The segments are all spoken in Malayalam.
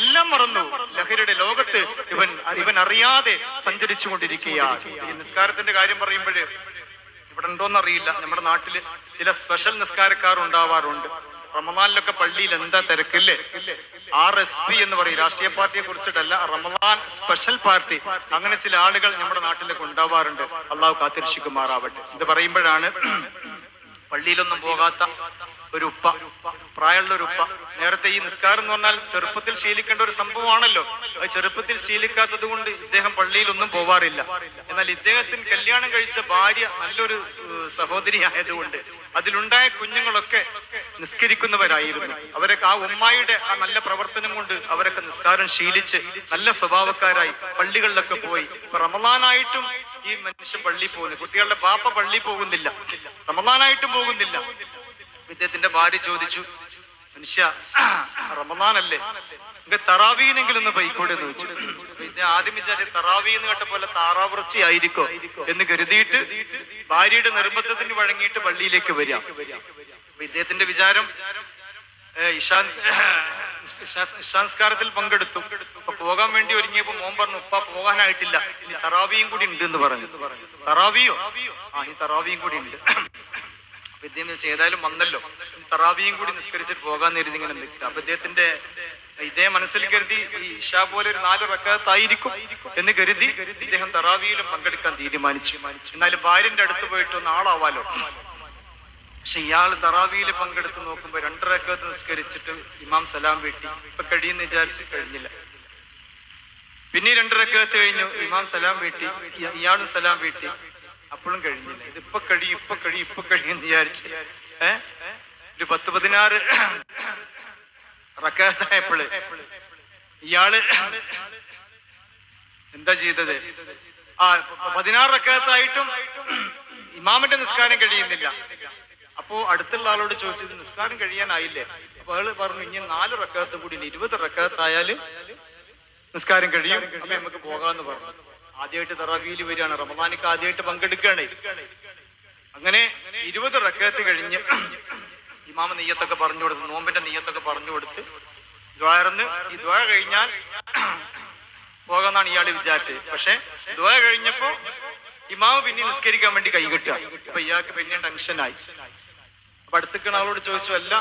എല്ലാം മറന്നു. ലഹരിയുടെ ലോകത്ത് ഇവൻ ഇവൻ അറിയാതെ സഞ്ചരിച്ചു കൊണ്ടിരിക്കുകയാണ് ഈ നിസ്കാരത്തിന്റെ കാര്യം പറയുമ്പോൾ ഇവിടെ ഉണ്ടോന്ന് അറിയില്ല നമ്മുടെ നാട്ടിൽ ചില സ്പെഷ്യൽ നിസ്കാരക്കാർ ഉണ്ടാവാറുണ്ട് റമദാനിലൊക്കെ പള്ളിയിൽ എന്താ തിരക്കില്ലേ? ആർ എസ് പി എന്ന് പറയും. രാഷ്ട്രീയ പാർട്ടിയെ കുറിച്ചിട്ടല്ല റമദാൻ സ്പെഷ്യൽ പാർട്ടി. അങ്ങനെ ചില ആളുകൾ നമ്മുടെ നാട്ടിലൊക്കെ ഉണ്ടാവാറുണ്ട്. അള്ളാഹു കാത്തിരക്ഷിക്കുമാറാവട്ടെ. ഇത് പറയുമ്പോഴാണ് പള്ളിയിലൊന്നും പോകാത്ത ഒരു ഉപ്പ പ്രായമുള്ള ഒരു ഉപ്പ. നേരത്തെ ഈ നിസ്കാരം എന്ന് പറഞ്ഞാൽ ചെറുപ്പത്തിൽ ശീലിക്കേണ്ട ഒരു സംഭവമാണല്ലോ. അത് ചെറുപ്പത്തിൽ ശീലിക്കാത്തത് കൊണ്ട് ഇദ്ദേഹം പള്ളിയിലൊന്നും പോവാറില്ല. എന്നാൽ ഇദ്ദേഹത്തിന് കല്യാണം കഴിച്ച ഭാര്യ നല്ലൊരു സഹോദരി ആയതുകൊണ്ട് അതിലുണ്ടായ കുഞ്ഞുങ്ങളൊക്കെ നിസ്കരിക്കുന്നവരായിരുന്നു. അവരൊക്കെ ആ ഉമ്മായിയുടെ ആ നല്ല പ്രവർത്തനം കൊണ്ട് അവരൊക്കെ നിസ്കാരം ശീലിച്ച് നല്ല സ്വഭാവക്കാരായി പള്ളികളിലൊക്കെ പോയി. ഇപ്പൊ റമദാനായിട്ടും ഈ മനുഷ്യൻ പള്ളി പോകുന്നു. കുട്ടികളുടെ ബാപ്പ പള്ളി പോകുന്നില്ല. റമദാനായിട്ടും പോകുന്നില്ല. ഇദ്ദേഹത്തിന്റെ ഭാര്യ ചോദിച്ചു മനുഷ്യ റമദാനല്ലേ? തറാവീനെങ്കിലും ഒന്ന് പൈക്കോടെ എന്ന് വെച്ചു. ആദ്യം വിചാരിച്ച തറാവി എന്ന് കേട്ട പോലെ താറാവുറച്ചി ആയിരിക്കോ എന്ന് കരുതിയിട്ട് ഭാര്യയുടെ നിർബന്ധത്തിന് വഴങ്ങിയിട്ട് പള്ളിയിലേക്ക് വരിക. ഇദ്ദേഹത്തിന്റെ വിചാരം ഇഷാൻ ഇഷാൻസ്കാരത്തിൽ പങ്കെടുത്തു. അപ്പൊ പോകാൻ വേണ്ടി ഒരുങ്ങിയപ്പോ മോൻ പറഞ്ഞു ഉപ്പ പോകാനായിട്ടില്ല. ഇനി തറാവിയും കൂടി ഉണ്ട് എന്ന് പറഞ്ഞു. തറാവിയോ? ആ ഈ തറാവിയും കൂടി ഉണ്ട്. അപ്പൊ ഇദ്ദേഹം ഏതായാലും വന്നല്ലോ. തറാവിയും കൂടി നിസ്കരിച്ചിട്ട് പോകാൻ നേരിട്ട് ഇങ്ങനെ നിൽക്കുക. അപ്പൊ ഇദ്ദേഹത്തിന്റെ ഇതേ മനസ്സിൽ കരുതി ഈ ഇഷാ പോലെ ഒരു നാല് റക്കാത്തായിരിക്കും എന്ന് കരുതി ഇദ്ദേഹം തറാവിയിലും പങ്കെടുക്കാൻ തീരുമാനിച്ചു. എന്നാലും ഭാര്യന്റെ അടുത്ത് പോയിട്ട് ഒന്ന് ആളാവാലോ? പക്ഷെ ഇയാൾ തറാവിയിൽ പങ്കെടുത്ത് നോക്കുമ്പോ രണ്ടരക്കത്ത് നിസ്കരിച്ചിട്ട് ഇമാം സലാം വീട്ടി. ഇപ്പൊ കഴിയുന്ന വിചാരിച്ച് കഴിഞ്ഞില്ല. പിന്നെ രണ്ടരക്കത്ത് കഴിഞ്ഞു ഇമാം സലാം വീട്ടി ഇയ- ഇയാളും സലാം വീട്ടി. അപ്പോഴും കഴിഞ്ഞില്ല. ഇത് ഇപ്പൊ കഴിയും ഇപ്പൊ കഴിയും ഇപ്പൊ കഴിയും എന്ന് വിചാരിച്ച് ഏഹ് ഒരു പത്ത് പതിനാറ് റക്കാത്തായപ്പോൾ ഇയാൾ എന്താ ചെയ്തത്? ആ പതിനാറ് റക്കാത്തായിട്ടും ഇമാമിന്റെ നിസ്കാരം കഴിയുന്നില്ല. അപ്പോ അടുത്തുള്ള ആളോട് ചോദിച്ചത് നിസ്കാരം കഴിയാനായില്ലേ? അപ്പൊ ആൾ പറഞ്ഞു ഇനി നാല് റക്കാത്ത് കൂടി ഇരുപത് റക്കാത്തായാൽ നിസ്കാരം കഴിയും. അപ്പൊ നമുക്ക് പോകാന്ന് പറഞ്ഞു. ആദ്യമായിട്ട് തറാവിയിൽ വരികയാണ്. റമദാനിക്ക് ആദ്യമായിട്ട് പങ്കെടുക്കുകയാണ്. അങ്ങനെ ഇരുപത് റക്കാത്ത് കഴിഞ്ഞ് ഇമാമ നെയ്യത്തൊക്കെ പറഞ്ഞു കൊടുത്ത് നോമ്പിന്റെ നെയ്യത്തൊക്കെ പറഞ്ഞു കൊടുത്ത് ദ്വാരന്ന് ഈ ദ്വാര കഴിഞ്ഞാൽ പോകാന്നാണ് ഇയാൾ വിചാരിച്ചത്. പക്ഷെ ദ്വാര കഴിഞ്ഞപ്പോ ഇമാവ് പിന്നെ നിസ്കരിക്കാൻ വേണ്ടി കൈകെട്ടുക അപ്പൊ ഇയാൾക്ക് പിന്നെ ടെൻഷനായി അപ്പൊ അടുത്തക്കണ ആളോട് ചോദിച്ചു അല്ല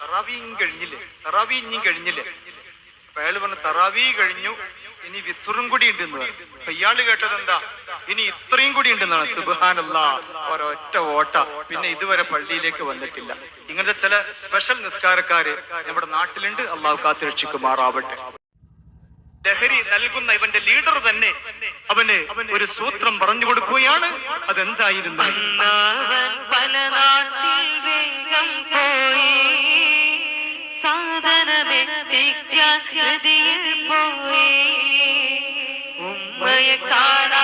തറാവിയും കഴിഞ്ഞില്ലേ? തറാവി ഇനിയും കഴിഞ്ഞില്ലേ? അപ്പൊ അയാൾ പറഞ്ഞു തറാവി കഴിഞ്ഞു ഇനി വിത്തുറും കൂടി ഉണ്ട് അപ്പൊ ഇയാൾ കേട്ടത് എന്താ? ഇനി ഇത്രയും കൂടി ഉണ്ടെന്നാണ്. സുബാനല്ല ഒരൊറ്റ ഓട്ട പിന്നെ ഇതുവരെ പള്ളിയിലേക്ക് വന്നിട്ടില്ല. ഇങ്ങനത്തെ ചില സ്പെഷ്യൽ നിസ്കാരക്കാര് നമ്മുടെ നാട്ടിലുണ്ട്. അള്ളാഹു കാത്തുരക്ഷിക്കുമാറാവട്ടെ. ലഹരി നൽകുന്ന ഇവന്റെ ലീഡർ തന്നെ അവന് ഒരു സൂത്രം പറഞ്ഞു കൊടുക്കുകയാണ്. അതെന്തായിരുന്നു? വേഗം പോയി. സാധനമെത്തിക്കാൻ പോയി. ഉമ്മയെ കാണാതെ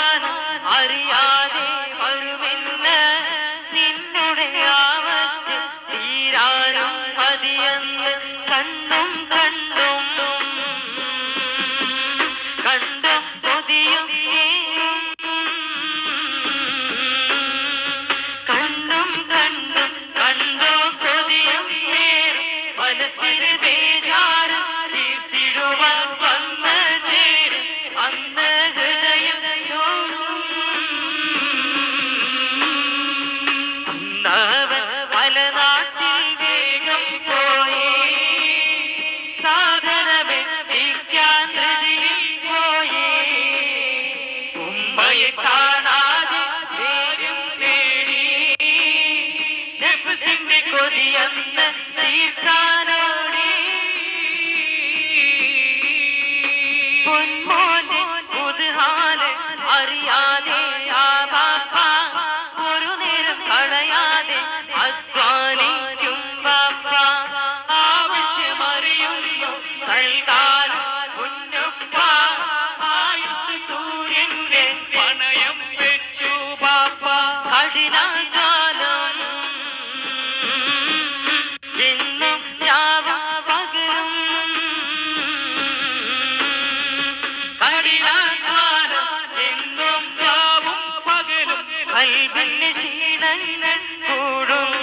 Nani, nani, nani. ക്ഷീണങ്ങൾ കൂടും